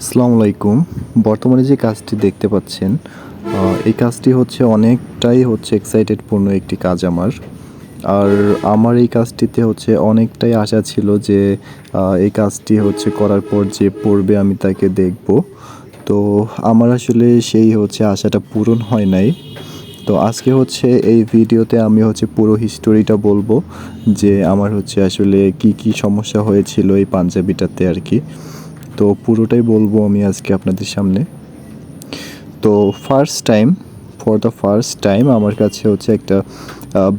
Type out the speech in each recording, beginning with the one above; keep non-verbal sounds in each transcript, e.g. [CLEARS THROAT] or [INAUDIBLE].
আসসালামু আলাইকুম। বর্তমানে যে কাজটি দেখতে পাচ্ছেন এই কাজটি হচ্ছে অনেকটাই হচ্ছে এক্সাইটেডপূর্ণ একটি কাজ আমার। আর আমার এই কাজটিতে হচ্ছে অনেকটাই আশা ছিল যে এই কাজটি হচ্ছে করার পর যে পড়বে আমি তাকে দেখব। তো আমার আসলে সেই হচ্ছে আশাটা পূরণ হয় নাই। তো আজকে হচ্ছে এই ভিডিওতে আমি হচ্ছে পুরো হিস্টোরিটা বলব যে আমার হচ্ছে আসলে কি কি সমস্যা হয়েছিল এই পাঞ্জাবিটাতে আর কি। তো পুরোটাই বলব আমি আজকে আপনাদের সামনে। তো first time for the first time আমার কাছে হচ্ছে একটা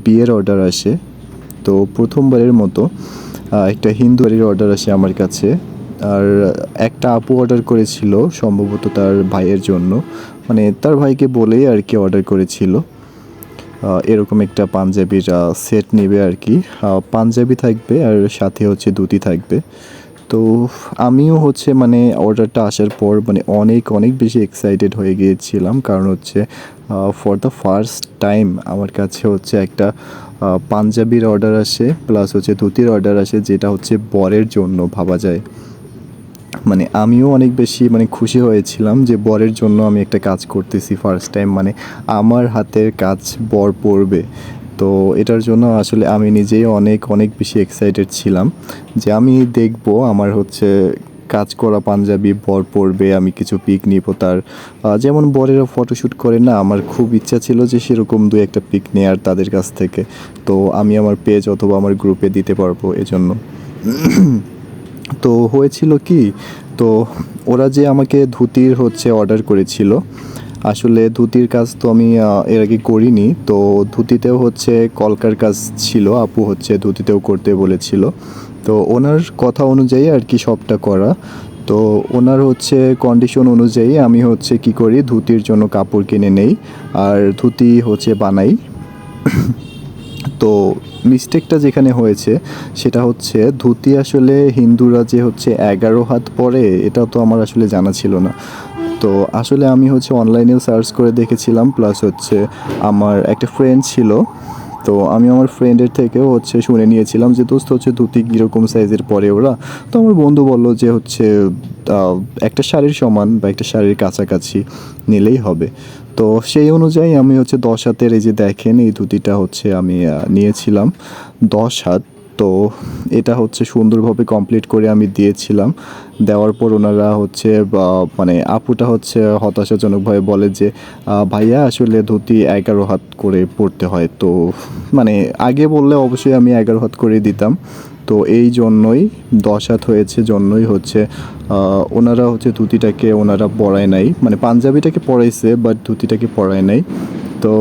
বিয়ের অর্ডার আসে। তো প্রথমবারের মতো একটা হিন্দু বাড়ির অর্ডার আসে আমার কাছে। আর একটা আপু অর্ডার করেছিল সম্ভবত তার ভাইয়ের জন্য। মানে তার ভাইকে বলেই আর কি অর্ডার করেছিল। এরকম একটা পাঞ্জাবির সেট নেবে আর কি। পাঞ্জাবি থাকবে আর সাথে হচ্ছে ধুতি থাকবে। তো আমিও হচ্ছে মানে অর্ডারটা আসার পর মানে অনেক অনেক বেশি এক্সাইটেড হয়ে গিয়েছিলাম। কারণ হচ্ছে ফর দ্য ফার্স্ট টাইম আমার কাছে হচ্ছে একটা পাঞ্জাবির অর্ডার আসে প্লাস হচ্ছে ধুতির অর্ডার আসে, যেটা হচ্ছে বরের জন্য ভাবা যায়। মানে আমিও অনেক বেশি মানে খুশি হয়েছিলাম যে বরের জন্য আমি একটা কাজ করতেছি ফার্স্ট টাইম মানে আমার হাতের কাজ বর পড়বে তো এটার জন্য আসলে আমি নিজেই অনেক অনেক বেশি এক্সাইটেড ছিলাম যে আমি দেখব আমার হচ্ছে কাজ করা পাঞ্জাবি, বর পরবে, আমি কিছু পিক নিব তার। যেমন বরেরা ফটোশ্যুট করে না, আমার খুব ইচ্ছা ছিল যে সেরকম দু একটা পিক নেয়ার তাদের কাছ থেকে। তো আমি আমার পেজ অথবা আমার গ্রুপে দিতে পারব এজন্য। [CLEARS THROAT] তো হয়েছিল কি, তো ওরা যে আমাকে ধুতির হচ্ছে অর্ডার করেছিল আসলে ধুতির কাজ তো আমি এর আগে করিনি। তো ধুতিতেও হচ্ছে কলকার কাজ ছিল, আপু হচ্ছে ধুতিতেও করতে বলেছিল। তো ওনার কথা অনুযায়ী আর কি সবটা করা। তো ওনার হচ্ছে কন্ডিশন অনুযায়ী আমি হচ্ছে কি করি, ধুতির জন্য কাপড় কিনে নেই। আর ধুতি হচ্ছে বানাই। [COUGHS] তো মিস্টেকটা যেখানে হয়েছে, সেটা হচ্ছে ধুতি আসলে হিন্দুরা যে হচ্ছে এগারো হাত পরে, এটা তো আমার আসলে জানা ছিল না। তো আসলে আমি হচ্ছে অনলাইনেও সার্চ করে দেখেছিলাম প্লাস হচ্ছে আমার একটা ফ্রেন্ড ছিল। তো আমি আমার ফ্রেন্ডের থেকেও হচ্ছে শুনে নিয়েছিলাম যে, দোস্ত, হচ্ছে ধুতি কীরকম সাইজের পরে ওরা? তো আমার বন্ধু বলল যে, হচ্ছে একটা শাড়ির সমান বা একটা শাড়ির কাছাকাছি নিলেই হবে। তো সেই অনুযায়ী আমি হচ্ছে দশ হাতের এই যে দেখেন, এই ধুতিটা হচ্ছে আমি নিয়েছিলাম। দশ হাত। তো এটা হচ্ছে সুন্দরভাবে কমপ্লিট করে আমি দিয়েছিলাম। দেওয়ার পর ওনারা হচ্ছে মানে আপুটা হচ্ছে হতাশাজনকভাবে বলে যে ভাইয়া আসলে ধুতি এগারো হাত করে পড়তে হয়। তো মানে আগে বললে অবশ্যই আমি এগারো হাত করে দিতাম। তো এই জন্যই, দশ হাত হয়েছে জন্যই হচ্ছে ওনারা হচ্ছে ধুতিটাকে ওনারা পরায় নাই। মানে পাঞ্জাবিটাকে পরাইছে বাট ধুতিটাকে পরায় নাই। তো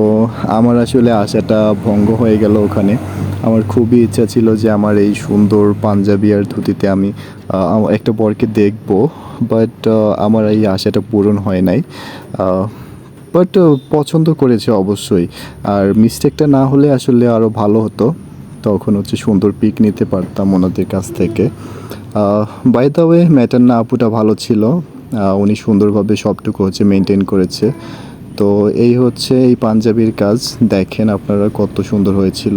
আমার আসলে আশাটা ভঙ্গ হয়ে গেল ওখানে। আমার খুবই ইচ্ছা ছিল যে আমার এই সুন্দর পাঞ্জাবি আর ধুতিতে আমি একটা বরকে দেখব বাট আমার এই আশাটা পূরণ হয় নাই। বাট পছন্দ করেছে অবশ্যই। আর মিস্টেকটা না হলে আসলে আরও ভালো হতো। তখন হচ্ছে সুন্দর পিক নিতে পারতাম ওনাদের কাছ থেকে। বাই দ্য ওয়ে ম্যাটার না আপুটা ভালো ছিল। উনি সুন্দরভাবে সবটুকু হচ্ছে মেনটেন করেছে। তো এই হচ্ছে এই পাঞ্জাবির কাজ। দেখেন আপনারা কত সুন্দর হয়েছিল।